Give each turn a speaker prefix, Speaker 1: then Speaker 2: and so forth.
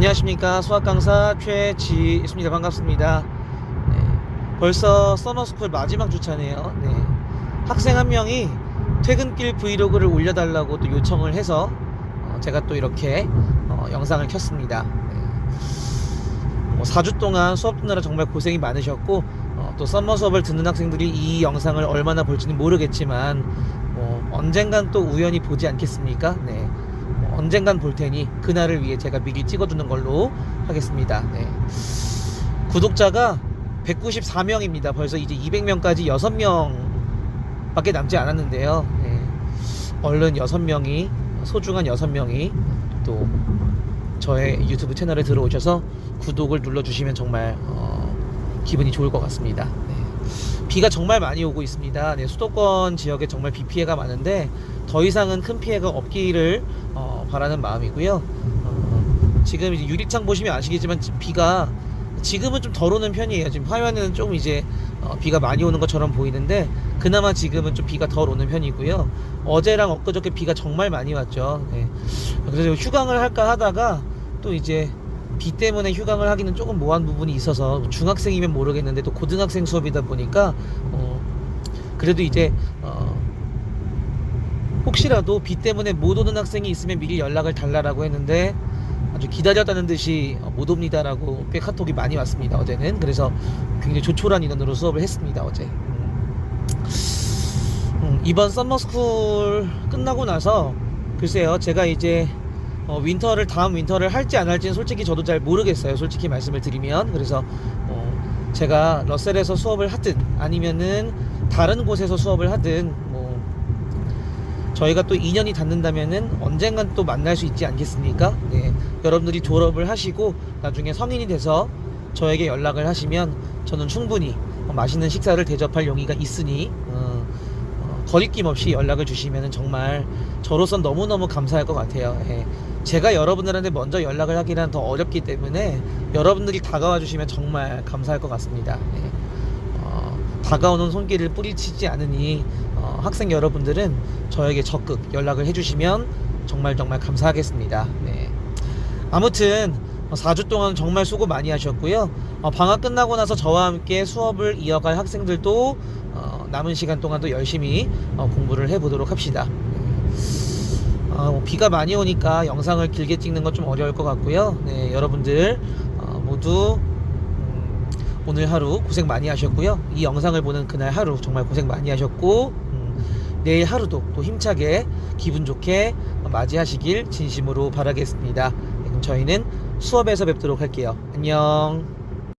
Speaker 1: 안녕하십니까. 수학 강사 최지있습니다. 반갑습니다. 네, 벌써 서머스쿨 마지막 주차네요. 네, 학생 한 명이 퇴근길 브이로그를 올려달라고 또 요청을 해서 어, 제가 또 이렇게 어, 영상을 켰습니다. 네. 뭐 4주 동안 수업 듣느라 정말 고생이 많으셨고 어, 또 썸머 수업을 듣는 학생들이 이 영상을 얼마나 볼지는 모르겠지만 뭐 언젠간 또 우연히 보지 않겠습니까? 네. 뭐 언젠간 볼 테니 그날을 위해 제가 미리 찍어두는 걸로 하겠습니다. 네. 구독자가 194명입니다. 벌써 이제 200명까지 6명 밖에 남지 않았는데요. 네. 얼른 6명이 소중한 6명이 또 저의 유튜브 채널에 들어오셔서 구독을 눌러주시면 정말 어, 기분이 좋을 것 같습니다. 네. 비가 정말 많이 오고 있습니다. 네, 수도권 지역에 정말 비 피해가 많은데 더 이상은 큰 피해가 없기를 어, 바라는 마음이고요. 어, 지금 이제 유리창 보시면 아시겠지만 지- 비가 지금은 좀 덜 오는 편이에요. 지금 화면에는 좀 이제 어, 비가 많이 오는 것처럼 보이는데 그나마 지금은 좀 비가 덜 오는 편이고요. 어제랑 엊그저께 비가 정말 많이 왔죠. 네. 그래서 휴강을 할까 하다가 또 이제 비 때문에 휴강을 하기는 조금 모호한 부분이 있어서 중학생이면 모르겠는데 또 고등학생 수업이다 보니까 어 그래도 이제 어 혹시라도 비 때문에 못 오는 학생이 있으면 미리 연락을 달라라고 했는데 아주 기다렸다는 듯이 어, 못 옵니다라고 꽤 카톡이 많이 왔습니다 어제는 그래서 굉장히 조촐한 인원으로 수업을 했습니다 어제 음. 음, 이번 썸머스쿨 끝나고 나서 글쎄요 제가 이제 어, 윈터를 다음 윈터를 할지 안 할지는 솔직히 저도 잘 모르겠어요. 솔직히 말씀을 드리면 그래서 어, 제가 러셀에서 수업을 하든 아니면은 다른 곳에서 수업을 하든 뭐 저희가 또 인연이 닿는다면은 언젠간 또 만날 수 있지 않겠습니까? 네, 여러분들이 졸업을 하시고 나중에 성인이 돼서 저에게 연락을 하시면 저는 충분히 어, 맛있는 식사를 대접할 용의가 있으니 어, 어, 거리낌 없이 연락을 주시면 정말 저로선 너무너무 감사할 것 같아요. 예. 제가 여러분들한테 먼저 연락을 하기는 더 어렵기 때문에 여러분들이 다가와 주시면 정말 감사할 것 같습니다. 예. 어, 다가오는 손길을 뿌리치지 않으니 어, 학생 여러분들은 저에게 적극 연락을 해주시면 정말 정말 감사하겠습니다. 네. 아무튼 어, 4주 동안 정말 수고 많이 하셨고요. 어, 방학 끝나고 나서 저와 함께 수업을 이어갈 학생들도 어, 남은 시간 동안도 열심히 어, 공부를 해보도록 합시다. 아, 뭐 비가 많이 오니까 영상을 길게 찍는 건 좀 어려울 것 같고요. 네, 여러분들 어, 모두 음, 오늘 하루 고생 많이 하셨고요. 이 영상을 보는 그날 하루 정말 고생 많이 하셨고 음, 내일 하루도 또 힘차게 기분 좋게 맞이하시길 진심으로 바라겠습니다. 네, 그럼 저희는 수업에서 뵙도록 할게요. 안녕.